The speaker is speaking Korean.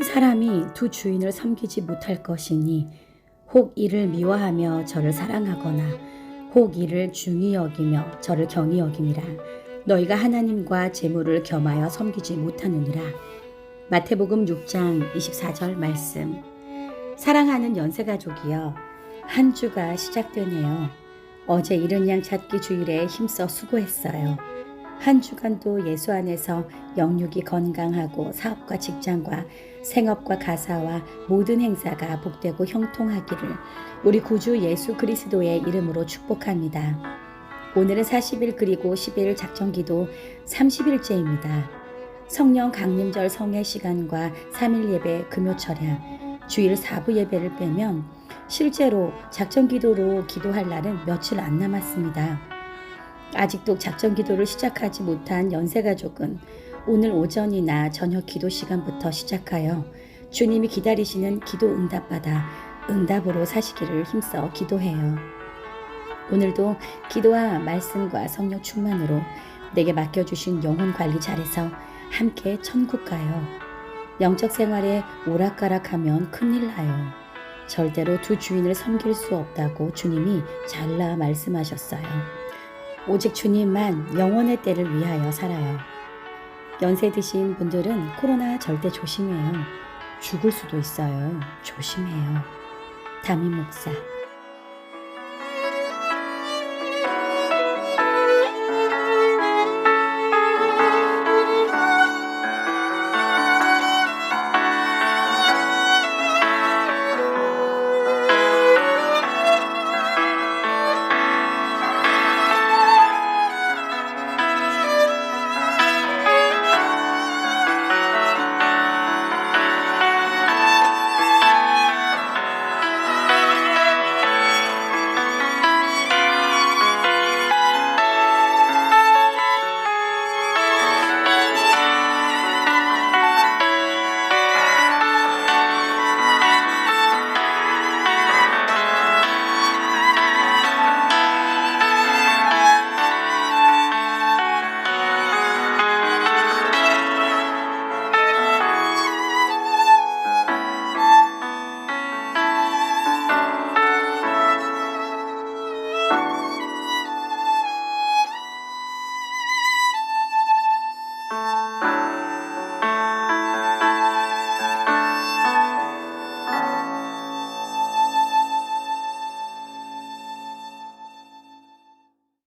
한 사람이 두 주인을 섬기지 못할 것이니 혹 이를 미워하며 저를 사랑하거나 혹 이를 중히 여기며 저를 경히 여김이라. 너희가 하나님과 재물을 겸하여 섬기지 못하느니라. 마태복음 6장 24절 말씀. 사랑하는 연세 가족이여 한 주가 시작되네요. 어제 이른 양 찾기 주일에 힘써 수고했어요 한 주간도 예수 안에서 영육이 건강하고 사업과 직장과 생업과 가사와 모든 행사가 복되고 형통하기를 우리 구주 예수 그리스도의 이름으로 축복합니다. 오늘은 40일 그리고 10일 작정기도 30일째입니다. 성령 강림절 성회 시간과 3일 예배 금요 철야 주일 4부 예배를 빼면 실제로 작정기도로 기도할 날은 며칠 안 남았습니다. 아직도 작전 기도를 시작하지 못한 연세가족은 오늘 오전이나 저녁 기도 시간부터 시작하여 주님이 기다리시는 기도 응답받아 응답으로 사시기를 힘써 기도해요. 오늘도 기도와 말씀과 성령 충만으로 내게 맡겨주신 영혼 관리 잘해서 함께 천국 가요. 영적 생활에 오락가락하면 큰일 나요. 절대로 두 주인을 섬길 수 없다고 주님이 잘라 말씀하셨어요. 오직 주님만 영원의 때를 위하여 살아요. 연세 드신 분들은 코로나 절대 조심해요. 죽을 수도 있어요. 조심해요. 담임 목사.